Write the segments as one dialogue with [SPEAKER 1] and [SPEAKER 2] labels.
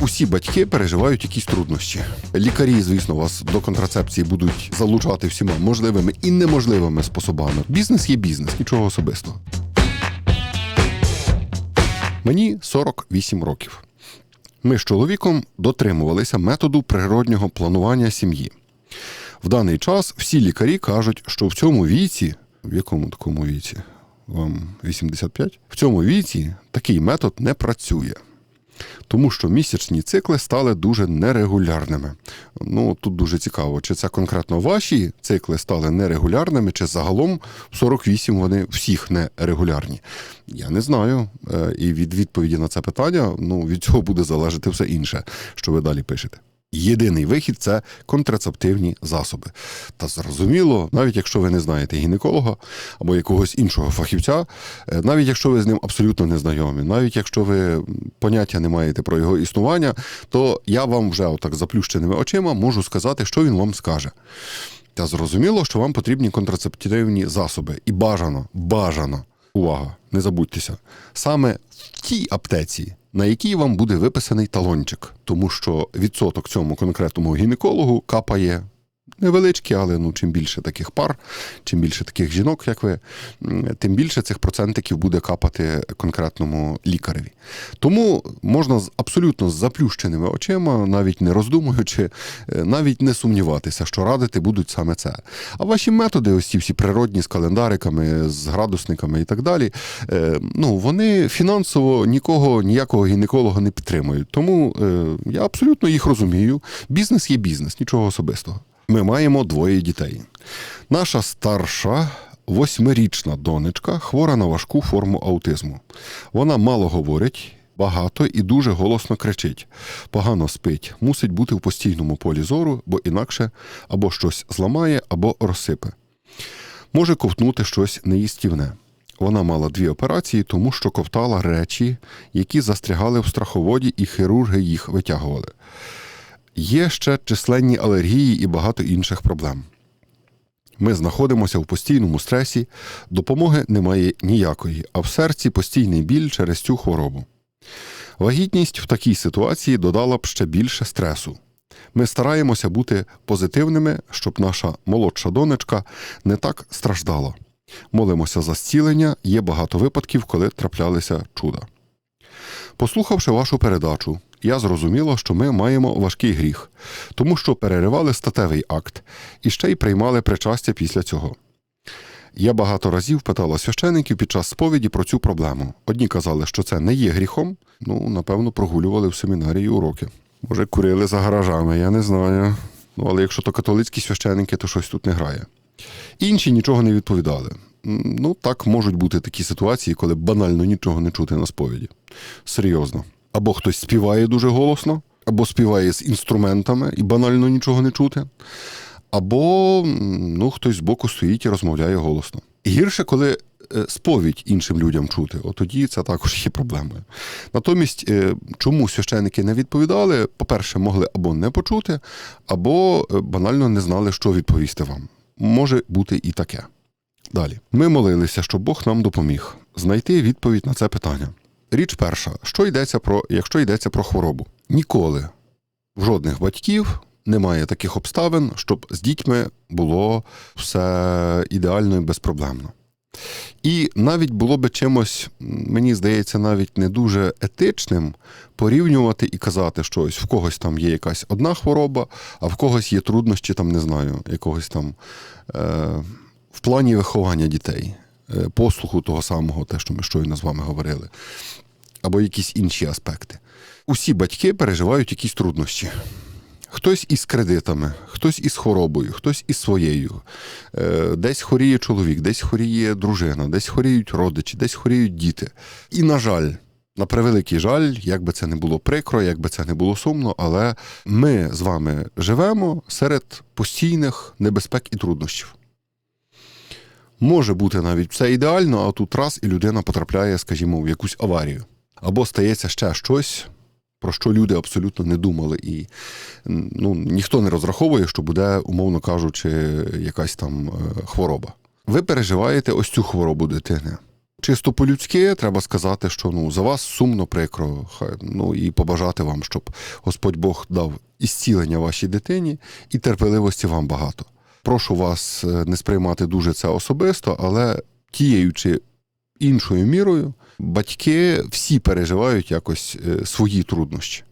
[SPEAKER 1] Усі батьки переживають якісь труднощі. Лікарі, звісно, вас до контрацепції будуть залучати всіма можливими і неможливими способами. Бізнес є бізнес, нічого особистого. Мені 48 років. Ми з чоловіком дотримувалися методу природнього планування сім'ї. В даний час всі лікарі кажуть, що в цьому віці, в якому такому віці? Вам 85? В цьому віці такий метод не працює. Тому що місячні цикли стали дуже нерегулярними. Ну тут дуже цікаво, чи це конкретно ваші цикли стали нерегулярними, чи загалом в 48 вони всіх нерегулярні. Я не знаю. Е, І від відповіді на це питання ну, від цього буде залежати все інше, що ви далі пишете. Єдиний вихід це контрацептивні засоби. Та зрозуміло, навіть якщо ви не знаєте гінеколога або якогось іншого фахівця, е, навіть якщо ви з ним абсолютно не знайомі, навіть якщо ви поняття не маєте про його існування, то я вам вже отак заплющеними очима можу сказати, що він вам скаже. Та зрозуміло, що вам потрібні контрацептивні засоби. І бажано, бажано, увага, не забудьтеся, саме в тій аптеці, на якій вам буде виписаний талончик, тому що відсоток цьому конкретному гінекологу капає. Невеличкі, але ну чим більше таких пар, чим більше таких жінок, як ви, тим більше цих процентиків буде капати конкретному лікареві. Тому можна з абсолютно з заплющеними очима, навіть не роздумуючи, е, навіть не сумніватися, що радити будуть саме це. А ваші методи, ось ці всі природні з календариками, з градусниками і так далі, е, ну вони фінансово нікого, ніякого гінеколога не підтримують. Тому е, я абсолютно їх розумію. Бізнес є бізнес, нічого особистого. Ми маємо двоє дітей. Наша старша. Восьмирічна донечка хвора на важку форму аутизму. Вона мало говорить, багато і дуже голосно кричить, погано спить, мусить бути в постійному полі зору, бо інакше або щось зламає, або розсипе. Може ковтнути щось неїстівне. Вона мала дві операції, тому що ковтала речі, які застрягали в страховоді, і хірурги їх витягували. Є ще численні алергії і багато інших проблем. Ми знаходимося в постійному стресі, допомоги немає ніякої, а в серці постійний біль через цю хворобу. Вагітність в такій ситуації додала б ще більше стресу. Ми стараємося бути позитивними, щоб наша молодша донечка не так страждала. Молимося за зцілення, є багато випадків, коли траплялися чуда. Послухавши вашу передачу, я зрозуміла, що ми маємо важкий гріх, тому що переривали статевий акт і ще й приймали причастя після цього. Я багато разів питала священиків під час сповіді про цю проблему. Одні казали, що це не є гріхом, ну, напевно, прогулювали в семінарії уроки. Може, курили за гаражами, я не знаю. Ну, але якщо то католицькі священики, то щось тут не грає. Інші нічого не відповідали. Ну, так можуть бути такі ситуації, коли банально нічого не чути на сповіді. Серйозно. Або хтось співає дуже голосно, або співає з інструментами і банально нічого не чути, або ну, хтось збоку стоїть і розмовляє голосно. Гірше, коли е, сповідь іншим людям чути, от тоді це також є проблемою. Натомість, е, чому священики не відповідали, по-перше, могли або не почути, або е, банально не знали, що відповісти вам. Може бути і таке. Далі. Ми молилися, щоб Бог нам допоміг знайти відповідь на це питання. Річ перша, що йдеться про, якщо йдеться про хворобу. Ніколи в жодних батьків немає таких обставин, щоб з дітьми було все ідеально і безпроблемно. І навіть було би чимось, мені здається, навіть не дуже етичним порівнювати і казати, що ось в когось там є якась одна хвороба, а в когось є труднощі, там не знаю, якогось там е, в плані виховання дітей, послуху того самого, те, що ми щойно з вами говорили, або якісь інші аспекти. Усі батьки переживають якісь труднощі. Хтось із кредитами, хтось із хворобою, хтось із своєю. Е, Десь хворіє чоловік, десь хворіє дружина, десь хворіють родичі, десь хворіють діти. І, на жаль, на превеликий жаль, як би це не було прикро, як би це не було сумно, але ми з вами живемо серед постійних небезпек і труднощів. Може бути навіть все ідеально, а тут раз і людина потрапляє, скажімо, в якусь аварію. Або стається ще щось, про що люди абсолютно не думали, і ну, ніхто не розраховує, що буде, умовно кажучи, якась там е, хвороба. Ви переживаєте ось цю хворобу дитини. Чисто по-людськи треба сказати, що ну за вас сумно прикро. Хай ну і побажати вам, щоб Господь Бог дав ісцілення вашій дитині і терпеливості вам багато. Прошу вас е, не сприймати дуже це особисто, але тією іншою мірою батьки всі переживають якось е, свої труднощі.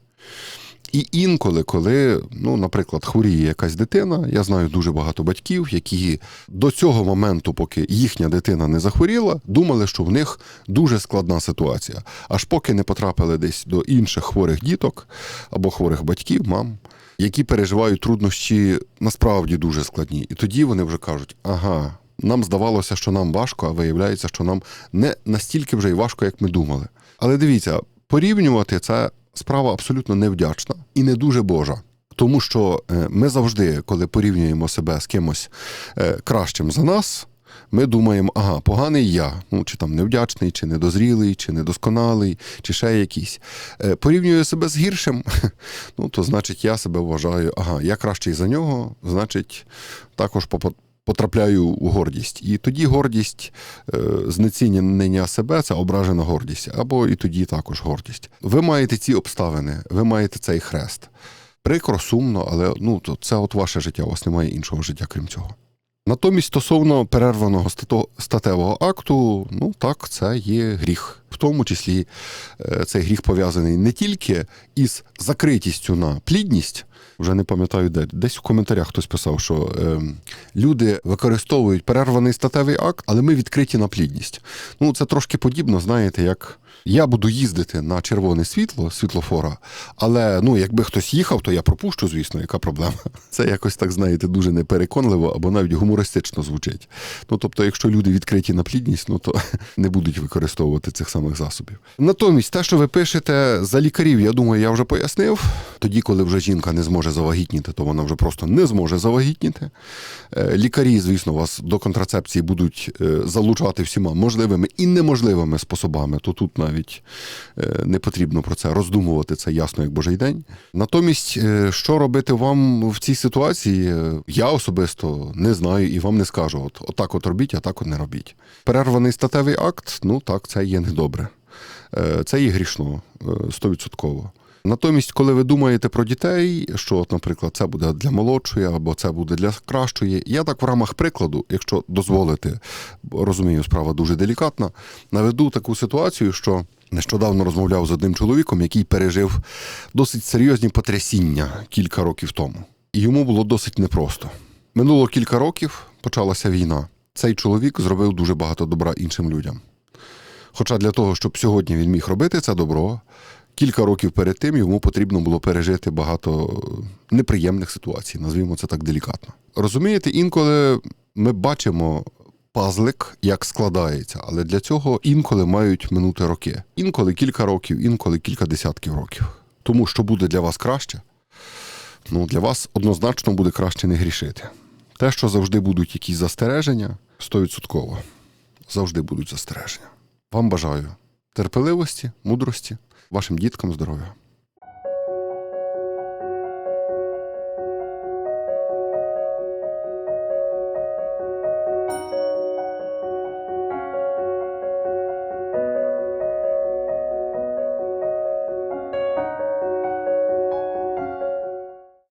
[SPEAKER 1] І інколи, коли, ну, наприклад, хворіє якась дитина, я знаю дуже багато батьків, які до цього моменту, поки їхня дитина не захворіла, думали, що в них дуже складна ситуація. Аж поки не потрапили десь до інших хворих діток або хворих батьків, мам, які переживають труднощі насправді дуже складні. І тоді вони вже кажуть: ага. Нам здавалося, що нам важко, а виявляється, що нам не настільки вже й важко, як ми думали. Але дивіться, порівнювати це справа абсолютно невдячна і не дуже божа. Тому що е, ми завжди, коли порівнюємо себе з кимось е, кращим за нас, ми думаємо, ага, поганий я, ну чи там невдячний, чи недозрілий, чи недосконалий, чи ще якийсь. Е, Порівнюю себе з гіршим, ну то значить я себе вважаю, ага, я кращий за нього, значить, також потрапляю у гордість. І тоді гордість, е, знецінення себе це ображена гордість, або і тоді також гордість. Ви маєте ці обставини, ви маєте цей хрест. Прикро, сумно, але ну, то це от ваше життя, у вас немає іншого життя, крім цього. Натомість, стосовно перерваного статевого акту, ну так, це є гріх. В тому числі е, цей гріх пов'язаний не тільки із закритістю на плідність. Вже не пам'ятаю, де десь в коментарях хтось писав, що е, люди використовують перерваний статевий акт, але ми відкриті на плідність. Ну, це трошки подібно, знаєте, як я буду їздити на червоне світло, світлофора, але ну, якби хтось їхав, то я пропущу, звісно, яка проблема. Це якось так, знаєте, дуже непереконливо або навіть гумористично звучить. Ну, тобто, якщо люди відкриті на плідність, ну то не будуть використовувати цих самих засобів. Натомість, те, що ви пишете за лікарів, я думаю, я вже пояснив. Тоді, коли вже жінка не зможе завагітніти, то вона вже просто не зможе завагітніти. Е, Лікарі, звісно, вас до контрацепції будуть е, залучати всіма можливими і неможливими способами, то тут навіть е, не потрібно про це роздумувати, це ясно як божий день. Натомість, що робити вам в цій ситуації, я особисто не знаю і вам не скажу. От отак от робіть, а так от не робіть. Перерваний статевий акт, ну так, це є недобре. Це є грішно, стовідсотково. Натомість, коли ви думаєте про дітей, що, от, наприклад, це буде для молодшої або це буде для кращої, я так в рамах прикладу, якщо дозволите, бо розумію, справа дуже делікатна, наведу таку ситуацію, що нещодавно розмовляв з одним чоловіком, який пережив досить серйозні потрясіння кілька років тому. І йому було досить непросто. Минуло кілька років, почалася війна. Цей чоловік зробив дуже багато добра іншим людям. Хоча для того, щоб сьогодні він міг робити це добро, кілька років перед тим йому потрібно було пережити багато неприємних ситуацій, назвімо це так делікатно. Розумієте, інколи ми бачимо пазлик, як складається, але для цього інколи мають минути роки. Інколи кілька років, інколи кілька десятків років. Тому що буде для вас краще, ну для вас однозначно буде краще не грішити. Те, що завжди будуть якісь застереження, стовідсотково. Завжди будуть застереження. Вам бажаю терпеливості, мудрості, вашим діткам здоров'я.